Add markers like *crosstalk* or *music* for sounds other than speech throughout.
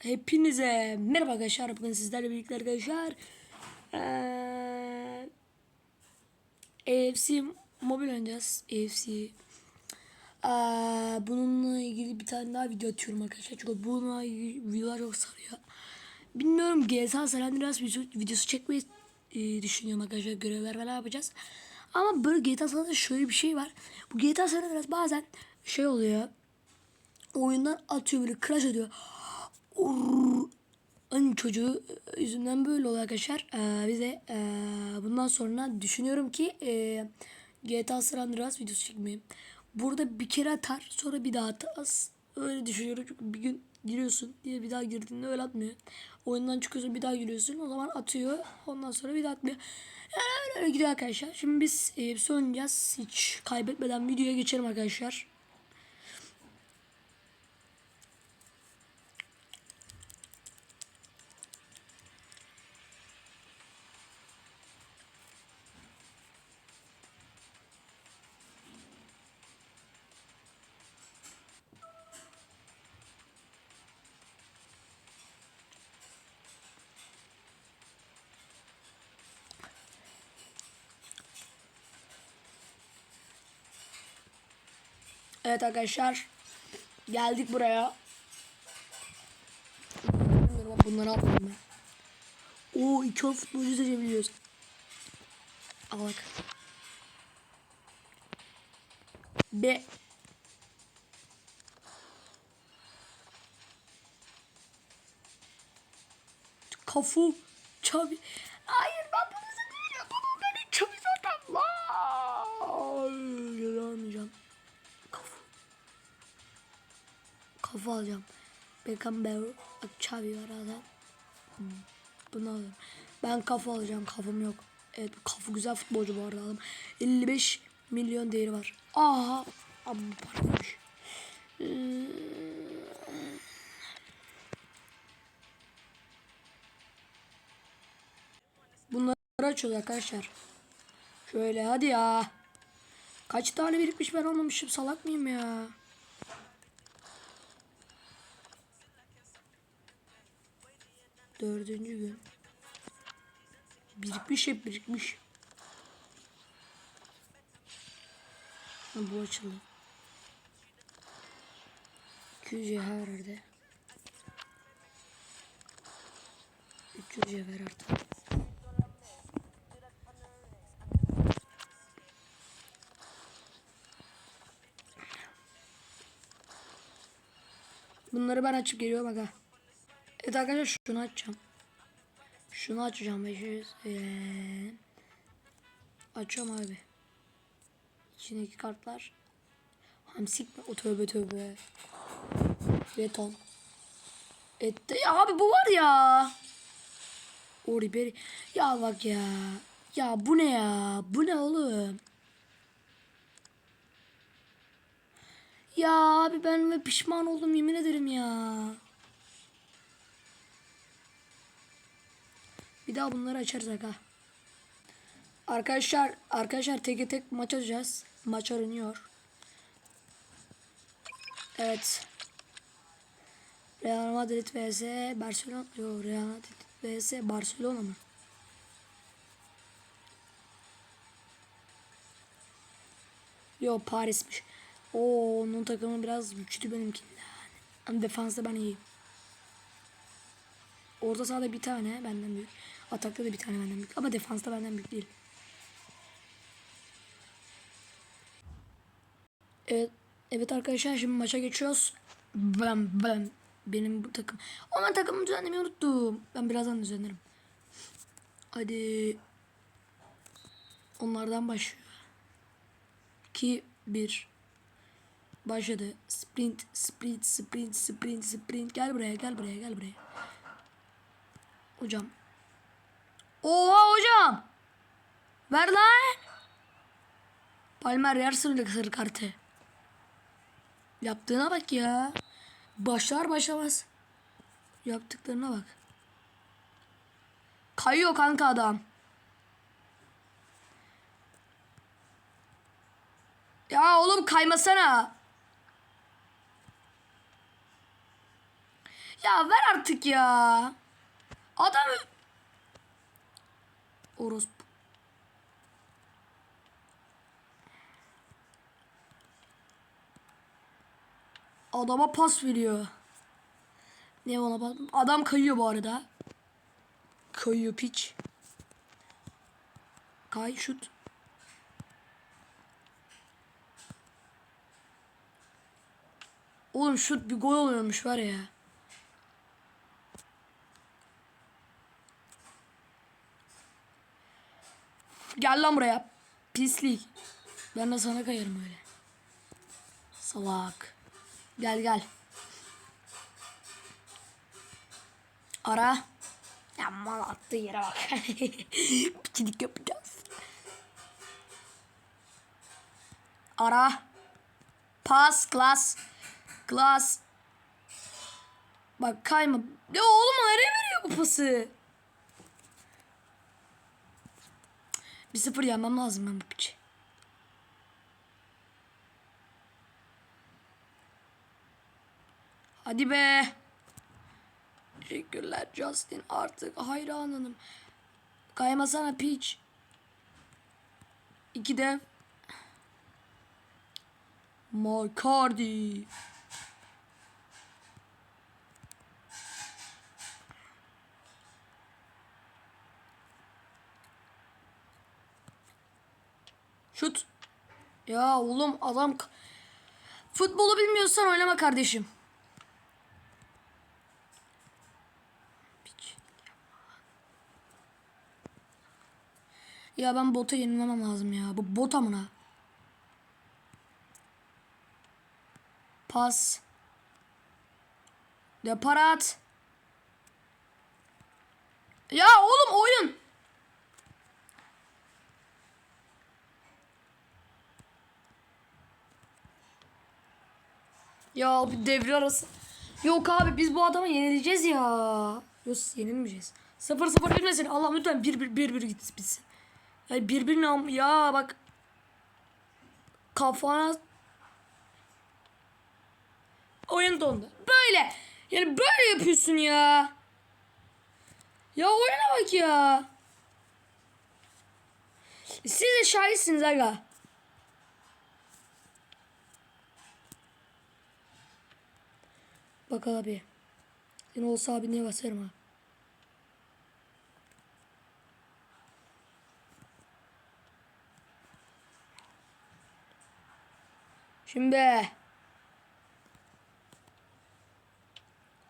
Hepinize merhaba arkadaşlar. Bugün sizlerle birlikte arkadaşlar. Ee, AFC mobil oynayacağız. AFC. Ee, bununla ilgili bir tane daha video atıyorum arkadaşlar. Çünkü bununla ilgili videolar çok sarıyor. Bilmiyorum GTA San Andreas video, videosu çekmeyi e, düşünüyorum arkadaşlar. Görevler ne yapacağız. Ama böyle GTA San şöyle bir şey var. Bu GTA San bazen şey oluyor. Oyundan atıyor böyle crash ediyor. Onun çocuğu yüzünden böyle oluyor arkadaşlar. Ee, bize e, bundan sonra düşünüyorum ki e, GTA San Andreas videosu çekmeyeyim. Burada bir kere atar sonra bir daha atar. Öyle düşünüyorum çünkü bir gün giriyorsun diye bir daha girdiğinde öyle atmıyor. Oyundan çıkıyorsun bir daha giriyorsun o zaman atıyor. Ondan sonra bir daha atmıyor. Yani öyle, öyle gidiyor arkadaşlar. Şimdi biz e, şey oynayacağız. Hiç kaybetmeden videoya geçelim arkadaşlar. Evet arkadaşlar. Geldik buraya. Bunları atmadım ben. Oo iki o futbolcu seçebiliyoruz. Al bak. B. Kafu. Çabi. Hayır Kafa alacağım. Bak Xavi var adam. Hmm, Bunu alırım. Ben kafa alacağım. Kafam yok. Evet kafa güzel futbolcu bu arada adam. 55 milyon değeri var. Aha. Ama paraymış. Ee, Bunları açıyoruz arkadaşlar. Şöyle hadi ya. Kaç tane birikmiş ben almamışım salak mıyım ya? Dördüncü gün. Birikmiş hep birikmiş. Ha, bu açıldı. 200 cevher nerede? 300 cevher artık. Bunları ben açıp geliyorum aga. Evet arkadaşlar şunu açacağım. Şunu açacağım 500. Ee, açıyorum abi. İçindeki kartlar. Hamsik mi? O tövbe tövbe. Beton. Ette. Ya abi bu var ya. O Ribery. Ya bak ya. Ya bu ne ya? Bu ne oğlum? Ya abi ben ve pişman oldum yemin ederim ya. Bir daha bunları açarız aga. Arkadaşlar arkadaşlar tek tek maç açacağız. Maç oynıyor. Evet. Real Madrid vs Barcelona. Yo Real Madrid vs Barcelona mı? Yo Paris'miş. Oo onun takımı biraz güçlü benimkinden. Ama defansta ben iyiyim. Orta sahada bir tane benden büyük. Atakta da bir tane benden büyük. Ama defansta benden büyük değil. Evet, evet arkadaşlar şimdi maça geçiyoruz. Ben ben benim bu takım. O ben takımımı düzenlemeyi unuttum. Ben birazdan düzenlerim. Hadi. Onlardan başlıyor. 2 1 Başladı. Sprint, sprint, sprint, sprint, sprint. Gel buraya, gel buraya, gel buraya. Hocam. Oha hocam. Ver lan. Palmer yersin öyle sarı kartı. Yaptığına bak ya. Başlar başlamaz. Yaptıklarına bak. Kayıyor kanka adam. Ya oğlum kaymasana. Ya ver artık ya. Adam Orospu. Adama pas veriyor. Ne ona pas? Adam kayıyor bu arada. Kayıyor piç. Kay şut. Oğlum şut bir gol oluyormuş var ya. Gel lan buraya. Pislik. Ben de sana kayarım öyle. Salak. Gel gel. Ara. Ya mal attığı yere bak. *laughs* Piçilik yapacağız. Ara. Pas. Klas. Klas. Bak kayma. Ya oğlum nereye veriyor bu pası? Bir sıfır yenmem lazım ben bu piçi. Hadi be. Teşekkürler Justin. Artık hayranınım. Kaymasana piç. İki dev. Macardi. Şut. Ya oğlum adam futbolu bilmiyorsan oynama kardeşim. Ya ben bota yenilmemem lazım ya. Bu bot amına. Pas. Deparat. Ya oğlum oyun. Ya bir devre arası. Yok abi biz bu adama yenileceğiz ya. Yok yenilmeyeceğiz. 0 0 bitmesin. Allah lütfen 1 1 1 1 gitsin bitsin. Ya 1 1 ne ya bak. Kafana oyun dondu. Böyle. Yani böyle yapıyorsun ya. Ya oyuna bak ya. Siz de şahitsiniz aga. Bak abi. Yine olsa abi niye basarım ha. Şimdi.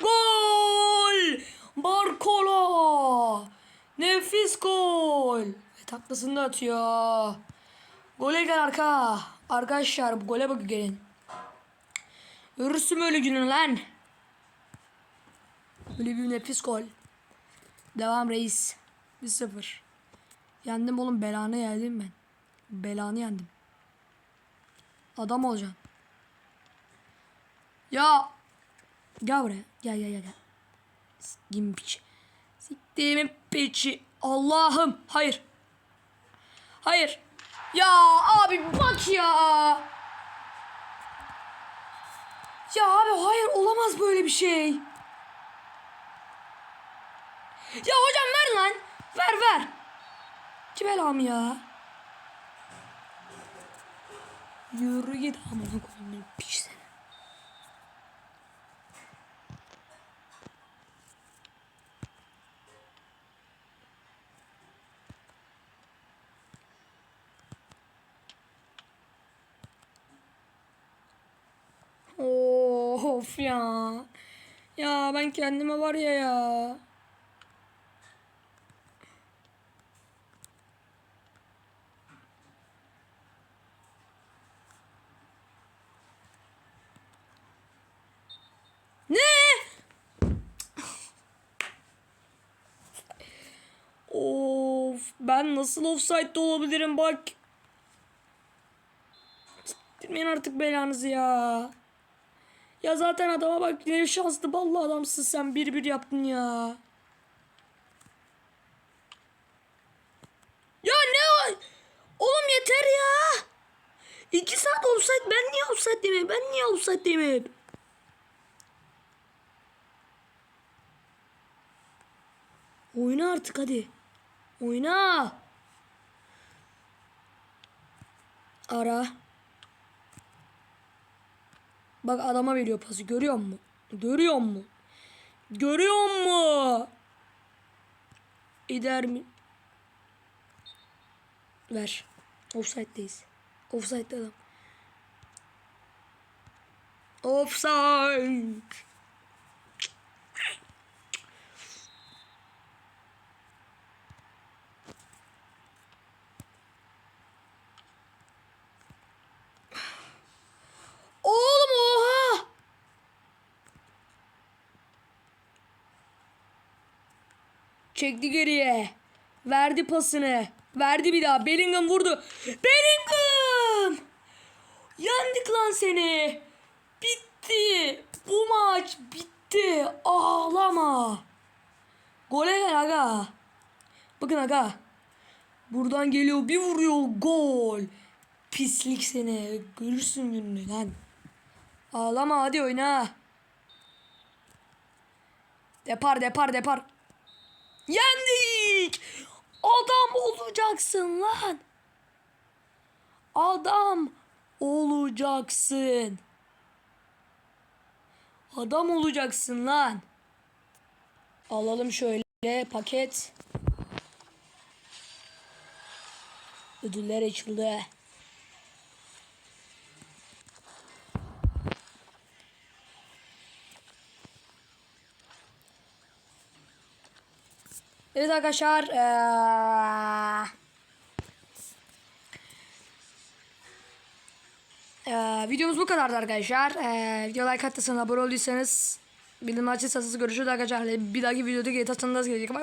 Gol! Barcola! Nefis gol! Ve taklasını da atıyor. Gole gel arka. Arkadaşlar bu gole bak gelin. Görürsün öyle günün lan. Böyle bir nefis gol. Devam reis. 1-0. Yendim oğlum belanı yendim ben. Belanı yendim. Adam olacaksın. Ya. Gel buraya. Gel gel gel. gel. Siktiğim. Siktiğimin piçi. Allah'ım. Hayır. Hayır. Ya abi bak ya. Ya abi hayır olamaz böyle bir şey. Ya hocam ver lan. Ver ver. Kim elam ya? Yürü git amına koyayım piç seni. Of ya. Ya ben kendime var ya ya. Ne? Of ben nasıl offside'de olabilirim bak. Siktirmeyin artık belanızı ya. Ya zaten adama bak ne şanslı ballı adamsın sen bir bir yaptın ya. Ya ne o? Oğlum yeter ya. İki saat offside ben niye offside demeyim? Ben niye offside demeyim? Oyna artık hadi. Oyna. Ara. Bak adama veriyor pası. Görüyor musun? Görüyor musun? Görüyor musun? İder mi? Ver. Offside'deyiz. Offside'de adam. Offside. Oğlum oha! Çekti geriye. Verdi pasını. Verdi bir daha. Bellingham vurdu. Bellingham! Yendik lan seni. Bitti. Bu maç bitti. Ağlama. Gole gel aga. Bakın aga. Buradan geliyor bir vuruyor gol. Pislik seni. Görürsün gününü lan. Ağlama hadi oyna. Depar depar depar. Yendik. Adam olacaksın lan. Adam olacaksın. Adam olacaksın lan. Alalım şöyle paket. Ödüller açıldı. Evet arkadaşlar. eee, eee, videomuz bu kadardı arkadaşlar. Eee video like atırsanız abone olduysanız bildirim açarsanız görüşürüz arkadaşlar. Bir dahaki videoda San Andreas gelecek. Bay bay.